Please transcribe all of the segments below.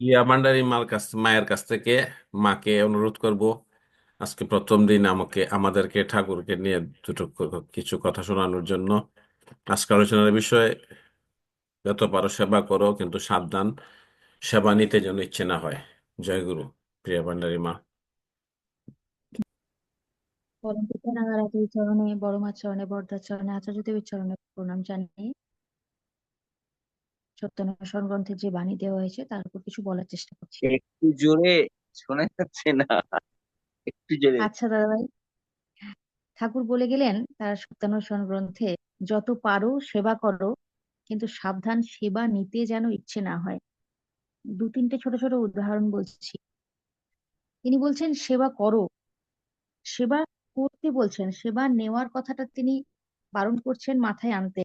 ইয়া ভান্ডারী মার কাছ মায়ের কাছ থেকে মাকে অনুরোধ করব, আজকে প্রথম দিন আমাকে, আমাদেরকে, ঠাকুরকে নিয়ে দুটো কিছু কথা শোনানোর জন্য। আজকে আলোচনার বিষয়ে, যত পারো সেবা করো, কিন্তু সাবধান, সেবা নিতে যেন ইচ্ছে না হয়। জয় গুরু, প্রিয়া ভান্ডারী মা। পরম পিতা নাগারাতির চরণে, বড় মার চরণে বড়দার চরণে আচার্য দেবের চরণে প্রণাম জানিয়ে সত্যান্বেষণ গ্রন্থে যে বাণী দেওয়া হয়েছে তার উপর কিছু বলার চেষ্টা করছি। একটু জোরে শোনা যাচ্ছে না। একটু জোরে। আচ্ছা দাদাভাই। ঠাকুর বলে গেলেন তার সত্যান্বেষণ গ্রন্থে যত পারো সেবা করো কিন্তু সাবধান সেবা নিতে যেন ইচ্ছে না হয়। দু তিনটে ছোট ছোট উদাহরণ বলছি। তিনি বলছেন সেবা করো। সেবা করতে বলছেন সেবা নেওয়ার কথাটা তিনি বারণ করছেন মাথায় আনতে।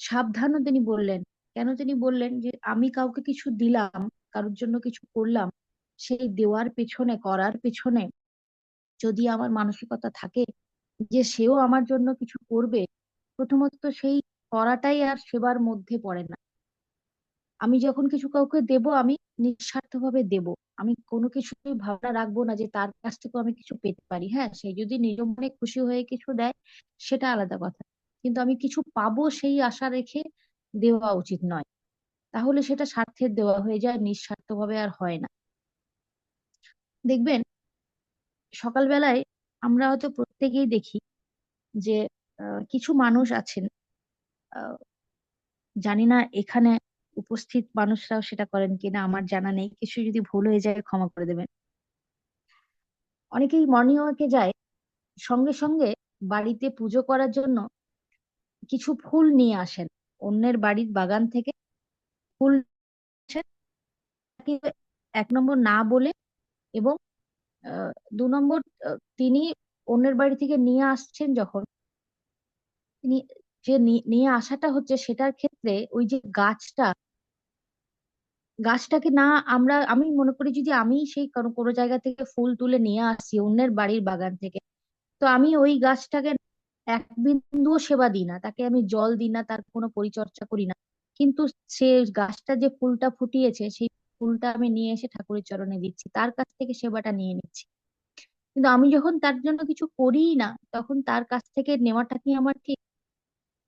সাবধানও তিনি বললেন কেন তিনি বললেন যে, আমি কাউকে কিছু দিলাম, কারোর জন্য কিছু করলাম, সেই দেওয়ার পেছনে, করার পেছনে যদি আমার মানসিকতা থাকে যে, সেও আমার জন্য কিছু করবে, প্রথমত সেই করাটাই আর সেবার মধ্যে পড়ে না। আমি যখন কিছু কাউকে দেব, আমি নিঃস্বার্থভাবে দেব। আমি কোনো কিছুই ভাবনা রাখব না যে, তার কাছ থেকে আমি কিছু পেতে পারি। হ্যাঁ সে যদি নিজ মনে খুশি হয়ে কিছু দেয়, সেটা আলাদা কথা। কিন্তু আমি কিছু পাবো সেই আশা রেখে দেওয়া উচিত নয়। তাহলে সেটা স্বার্থের দেওয়া হয়ে যায়, নিঃস্বার্থভাবে আর হয় না। দেখবেন, সকালবেলায় আমরা হয়তো প্রত্যেকেই দেখি যে কিছু মানুষ আছেন জানি না এখানে উপস্থিত মানুষরাও সেটা করেন কিনা, আমার জানা নেই, কিছু যদি ভুল হয়ে যায় ক্ষমা করে দেবেন। অনেকেই মর্নিং ওয়াকে যায়, সঙ্গে সঙ্গে বাড়িতে পুজো করার জন্য কিছু ফুল নিয়ে আসেন। অন্যের বাড়ির বাগান থেকে ফুল এক নম্বর না বলে এবং দু নম্বর তিনি অন্যের বাড়ি থেকে নিয়ে আসছেন যখন, তিনি যে নিয়ে আসাটা হচ্ছে সেটার ক্ষেত্রে ওই যে গাছটা, গাছটাকে না আমরা, আমি মনে করি যদি আমি সেই কোনো কোনো জায়গা থেকে ফুল তুলে নিয়ে আসি অন্যের বাড়ির বাগান থেকে, তো আমি ওই গাছটাকে এক বিন্দুও সেবা দিই না, তাকে আমি জল দিই না, তার কোনো পরিচর্যা করি না। কিন্তু সে গাছটা যে ফুলটা ফুটিয়েছে, সেই ফুলটা আমি নিয়ে এসে ঠাকুরের চরণে দিচ্ছি, তার কাছ থেকে সেবাটা নিয়ে নিচ্ছি। কিন্তু আমি যখন তার জন্য কিছু করিই না, তখন তার কাছ থেকে নেওয়াটা কি আমার ঠিক?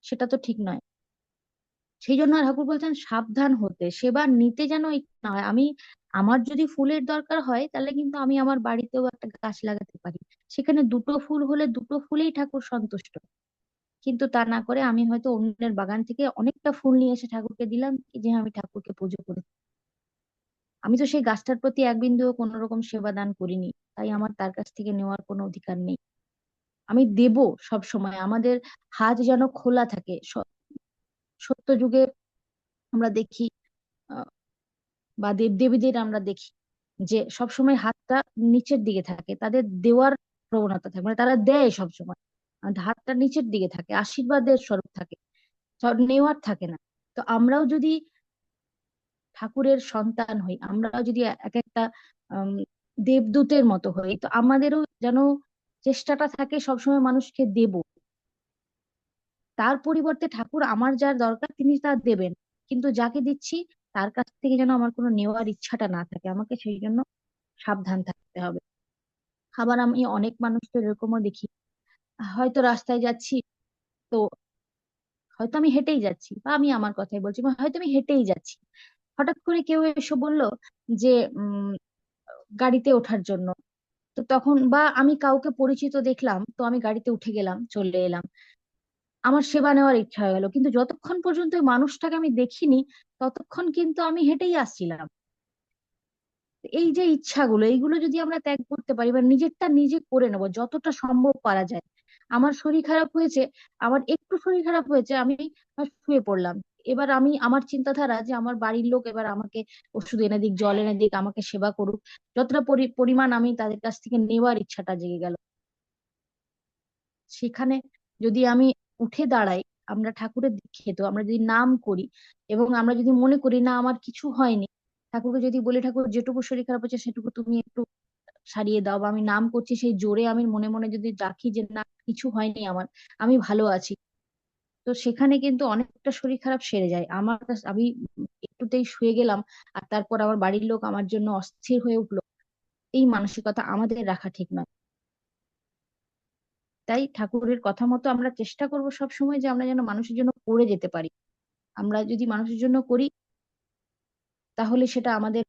সেটা তো ঠিক নয়। সেই জন্য ঠাকুর বলছেন, সাবধান হতে, সেবা নিতে যেন না আমি আমার যদি ফুলের দরকার হয়, তাহলে কিন্তু আমি আমার বাড়িতেও একটা গাছ লাগাতে পারি। সেখানে দুটো ফুল হলে দুটো ফুলেই ঠাকুর সন্তুষ্ট। কিন্তু তা না করে আমি হয়তো অন্যের বাগান থেকে অনেকটা ফুল নিয়ে এসে ঠাকুরকে দিলাম যে আমি ঠাকুরকে পুজো করি। আমি তো সেই গাছটার প্রতি এক বিন্দুও কোনো রকম সেবা দান করিনি, তাই আমার তার কাছ থেকে নেওয়ার কোনো অধিকার নেই। আমি দেব সব সময়, আমাদের হাত যেন খোলা থাকে। সত্য যুগে আমরা দেখি বা দেবদেবীদের আমরা দেখি যে সবসময় হাতটা নিচের দিকে থাকে, তাদের দেওয়ার প্রবণতা থাকে মানে তারা দেয় সবসময়। হাতটা নিচের দিকে থাকে, আশীর্বাদের স্বরূপ থাকে নেওয়ার থাকে না। তো আমরাও যদি ঠাকুরের সন্তান হই, আমরাও যদি এক একটা দেবদূতের মতো হই, তো আমাদেরও যেন চেষ্টাটা থাকে সবসময় মানুষকে দেব। তার পরিবর্তে ঠাকুর আমার যার দরকার তিনি তা দেবেন। কিন্তু যাকে দিচ্ছি তার কাছ থেকে যেন আমার কোনো নেওয়ার ইচ্ছাটা না থাকে। আমাকে সেই জন্য সাবধান থাকতে হবে। আবার আমি অনেক মানুষদের এরকমও দেখি। হয়তো রাস্তায় যাচ্ছি তো হয়তো আমি হেঁটেই যাচ্ছি বা আমি আমার কথাই বলছি হয়তো আমি হেঁটেই যাচ্ছি। হঠাৎ করে কেউ এসে বলল যে, উম, গাড়িতে ওঠার জন্য। তো তখন বা আমি কাউকে পরিচিত দেখলাম তো আমি গাড়িতে উঠে গেলাম, চলে এলাম। আমার সেবা নেওয়ার ইচ্ছা হয়ে গেল। কিন্তু যতক্ষণ পর্যন্ত ওই মানুষটাকে আমি দেখিনি, ততক্ষণ কিন্তু আমি হেঁটেই আসছিলাম। এই যে ইচ্ছাগুলো, এইগুলো যদি আমরা ত্যাগ করতে পারি বা নিজেরটা নিজে করে নেব, যতটা সম্ভব পারা যায়। আমার শরীর খারাপ হয়েছে, আমার একটু শরীর খারাপ হয়েছে, আমি শুয়ে পড়লাম। এবার আমি, আমার চিন্তাধারা যে আমার বাড়ির লোক এবার আমাকে ওষুধ এনে দিক, জল এনে দিক, আমাকে সেবা করুক, যতটা পরি- পরিমাণ আমি তাদের কাছ থেকে নেওয়ার ইচ্ছাটা জেগে গেল। সেখানে যদি আমি উঠে দাঁড়াই, আমরা ঠাকুরের দীক্ষিত আমরা যদি নাম করি এবং আমরা যদি মনে করি, না, আমার কিছু হয়নি। ঠাকুরকে যদি বলি, ঠাকুর, যেটুকু শরীর খারাপ হচ্ছে, সেটুকু তুমি একটু সারিয়ে দাও বা আমি নাম করছি, সেই জোরে আমি মনে মনে যদি রাখি যে, না, কিছু হয়নি আমার, আমি ভালো আছি। তো সেখানে কিন্তু অনেকটা শরীর খারাপ সেরে যায়। আমার আমি একটুতেই শুয়ে গেলাম আর তারপর আমার বাড়ির লোক আমার জন্য অস্থির হয়ে উঠল। এই মানসিকতা আমাদের রাখা ঠিক নয়। তাই ঠাকুরের কথা মতো আমরা চেষ্টা করব সব সময় যে আমরা যেন মানুষের জন্য করে যেতে পারি। আমরা যদি মানুষের জন্য করি, তাহলে সেটা আমাদের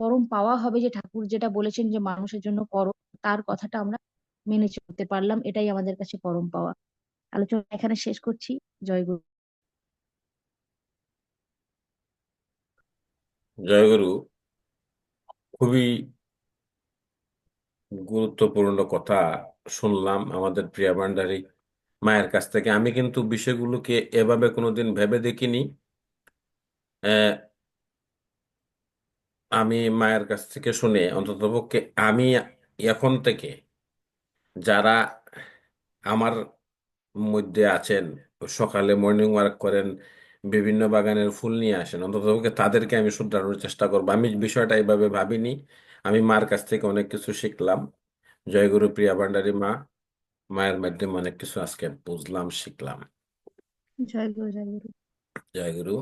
পরম পাওয়া হবে যে ঠাকুর যেটা বলেছেন যে মানুষের জন্য করো, তার কথাটা আমরা মেনে চলতে পারলাম, এটাই আমাদের কাছে পরম পাওয়া। আলোচনা এখানে শেষ করছি। জয় গুরু। জয়গুরু খুবই গুরুত্বপূর্ণ কথা। শুনলাম আমাদের প্রিয়া ভান্ডারী মায়ের কাছ থেকে। আমি কিন্তু বিষয়গুলোকে এভাবে কোনোদিন ভেবে দেখিনি। আমি মায়ের কাছ থেকে শুনে অন্ততপক্ষে আমি এখন থেকে যারা আমার মধ্যে আছেন, সকালে মর্নিং ওয়াক করেন, বিভিন্ন বাগানের ফুল নিয়ে আসেন, অন্ততপক্ষে তাদেরকে আমি শুধরানোর চেষ্টা করব। আমি বিষয়টা এইভাবে ভাবিনি। আমি মার কাছ থেকে অনেক কিছু শিখলাম। জয়গুরু প্রিয়া ভান্ডারী মা মায়ের মাধ্যমে অনেক কিছু আজকে বুঝলাম শিখলাম। জয় গুরু জয় গুরু জয়গুরু